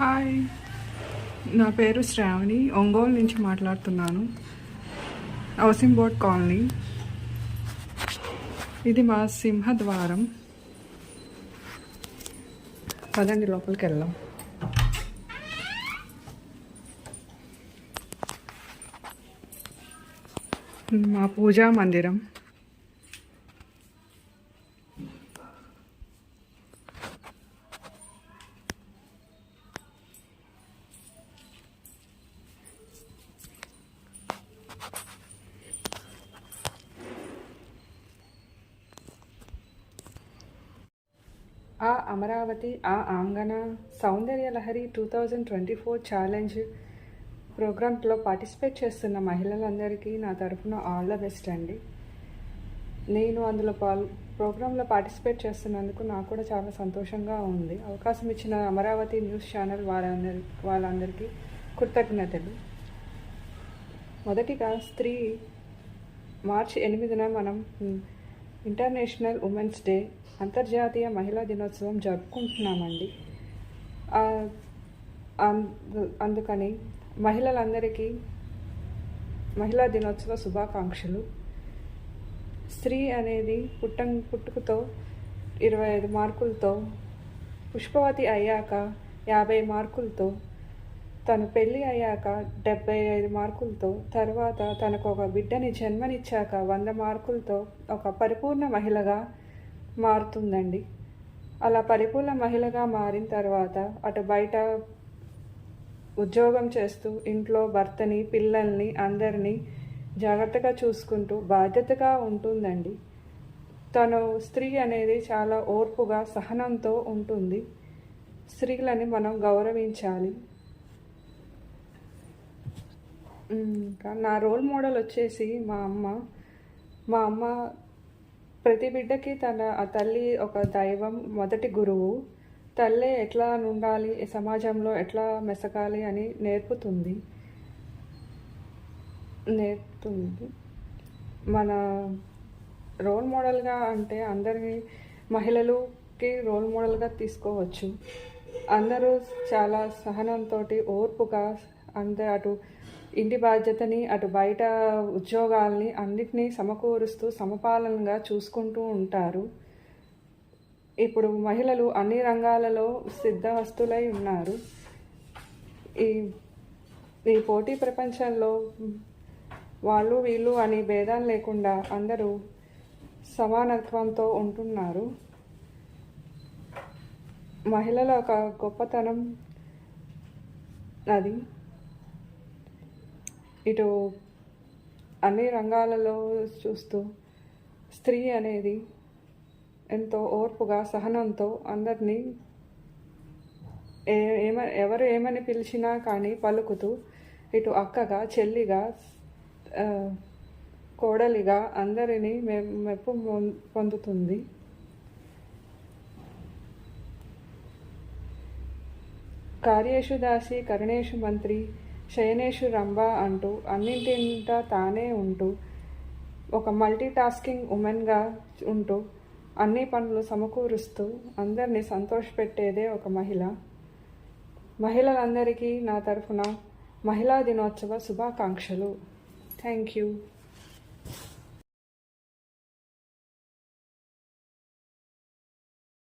Hi. నా పేరు శ్రావణి. ఒంగోలు నుంచి మాట్లాడుతున్నాను. Housing board colony. ఇది మా సింహద్వారం. పదండి లోపలికి వెళ్దాం. మా పూజా మందిరం. ఆ అమరావతి ఆ ఆంగన సౌందర్య Lahari two thousand twenty four challenge ప్రోగ్రాంలో పార్టిసిపేట్ చేస్తున్న మహిళలందరికీ నా తరఫున ఆల్ ద బెస్ట్ అండి. నేను అందులో పాల్ ప్రోగ్రాంలో పార్టిసిపేట్ చేస్తున్నందుకు నాకు కూడా చాలా సంతోషంగా ఉంది. అవకాశం ఇచ్చిన అమరావతి న్యూస్ ఛానల్ వాళ్ళందరి వాళ్ళందరికీ కృతజ్ఞతలు. మొదటిగా స్త్రీ మార్చి ఎనిమిదిన మనం ఇంటర్నేషనల్ ఉమెన్స్ డే అంతర్జాతీయ మహిళా దినోత్సవం జరుపుకుంటున్నామండి. అందు- అందుకని మహిళలందరికీ మహిళా దినోత్సవ శుభాకాంక్షలు. స్త్రీ అనేది పుట్టం పుట్టుకతో ఇరవై ఐదు మార్కులతో పుష్పవతి అయ్యాక యాభై మార్కులతో తను పెళ్ళి అయ్యాక డెబ్బై ఐదు మార్కులతో తర్వాత తనకు ఒక బిడ్డని జన్మనిచ్చాక వంద మార్కులతో ఒక పరిపూర్ణ మహిళగా మారుతుందండి. అలా పరిపూర్ణ మహిళగా మారిన తర్వాత అటు బయట ఉద్యోగం చేస్తూ ఇంట్లో భర్తని పిల్లల్ని అందరినీ జాగ్రత్తగా చూసుకుంటూ బాధ్యతగా ఉంటుందండి. తను స్త్రీ అనేది చాలా ఓర్పుగా సహనంతో ఉంటుంది. స్త్రీలని మనం గౌరవించాలి. ఇంకా నా రోల్ మోడల్ వచ్చేసి మా అమ్మ. మా అమ్మ ప్రతి బిడ్డకి తన ఆ తల్లి ఒక దైవం మొదటి గురువు. తల్లే ఎట్లా ఉండాలి సమాజంలో ఎట్లా మెసగాలి అని నేర్పుతుంది. నేర్పుతుంది. మన రోల్ మోడల్గా అంటే అందరినీ మహిళలుకి రోల్ మోడల్గా తీసుకోవచ్చు. అందరూ చాలా సహనంతో ఓర్పుగా అంద అటు ఇంటి బాధ్యతని అటు బయట ఉద్యోగాల్ని అన్నిటినీ సమకూరుస్తూ సమపాలనగా చూసుకుంటూ ఉంటారు. ఇప్పుడు మహిళలు అన్ని రంగాలలో సిద్ధహస్తులై ఉన్నారు. ఈ ఈ పోటీ ప్రపంచంలో వాళ్ళు వీళ్ళు అని భేదాలు లేకుండా అందరూ సమానత్వంతో ఉంటున్నారు. మహిళల ఒక గొప్పతనం అది. ఇటు అన్ని రంగాలలో చూస్తూ స్త్రీ అనేది ఎంతో ఓర్పుగా సహనంతో అందరినీ ఏ ఏమ ఎవరు ఏమని పిలిచినా కానీ పలుకుతూ ఇటు అక్కగా చెల్లిగా కోడలిగా అందరినీ మె మెప్పు పొందుతుంది. కార్యేషు దాసి కరుణేషు మంత్రి శయనేషు రంభ అంటూ అన్నింటింట తానే ఉంటూ ఒక మల్టీ టాస్కింగ్ ఉమెన్గా ఉంటూ అన్ని పనులు సమకూరుస్తూ అందరినీ సంతోషపెట్టేదే ఒక మహిళ. మహిళలందరికీ నా తరఫున మహిళా దినోత్సవ శుభాకాంక్షలు. Thank you